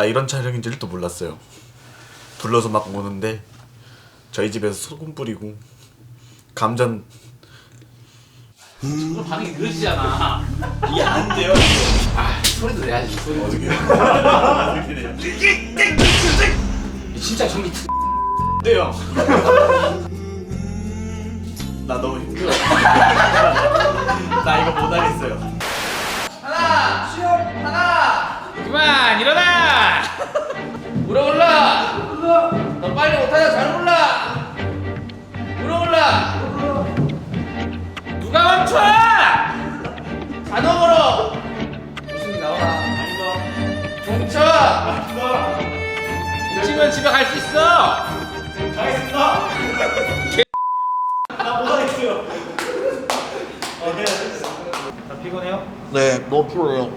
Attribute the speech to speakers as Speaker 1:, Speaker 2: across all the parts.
Speaker 1: 나 이런 촬영인 줄도 몰랐어요. 불러서 막 오는데 저희 집에서 소금 뿌리고 감전
Speaker 2: 너 반응이 느려지잖아.
Speaker 1: 이게 안 돼요.
Speaker 2: 아 소리도 내야지 소리. 어떻게? 진짜 전기
Speaker 1: 돼요. 나 너무 힘들어. 나 이거 못 하겠어요.
Speaker 2: 멈춰? 자동으로. 무슨 나오나? 멈춰. 지면 집에 갈 수 있어.
Speaker 1: 가겠습니다. 나 못 하겠어요.
Speaker 3: 나 피곤해요?
Speaker 4: 네, 너무 피곤해요.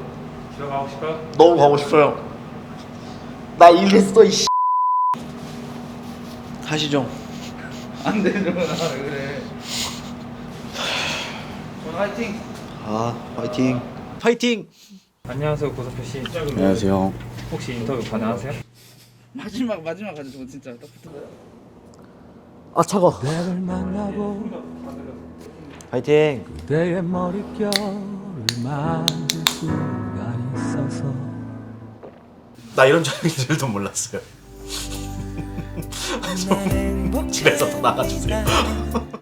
Speaker 3: 집에 가고 싶어요?
Speaker 4: 너무 가고 싶어요. 나 일했어, 이 씨. 하시죠.
Speaker 2: 안 되잖아 그래. 화이팅.
Speaker 4: 아, 파이팅. 파이팅!
Speaker 3: 안녕하세요 고사표 씨.
Speaker 1: 안녕하세요.
Speaker 3: 혹시 인터뷰 가능하세요?
Speaker 2: 마지막 마지막 가지 고 진짜 딱 붙어.
Speaker 4: 아, 차가.
Speaker 5: 너를 만나고
Speaker 4: 파이팅!
Speaker 5: 그대의 머릿결을 만질 수가 있어서
Speaker 1: 나 이런 촬영인 줄도 몰랐어요. 좀 집에서 더 나가주세요.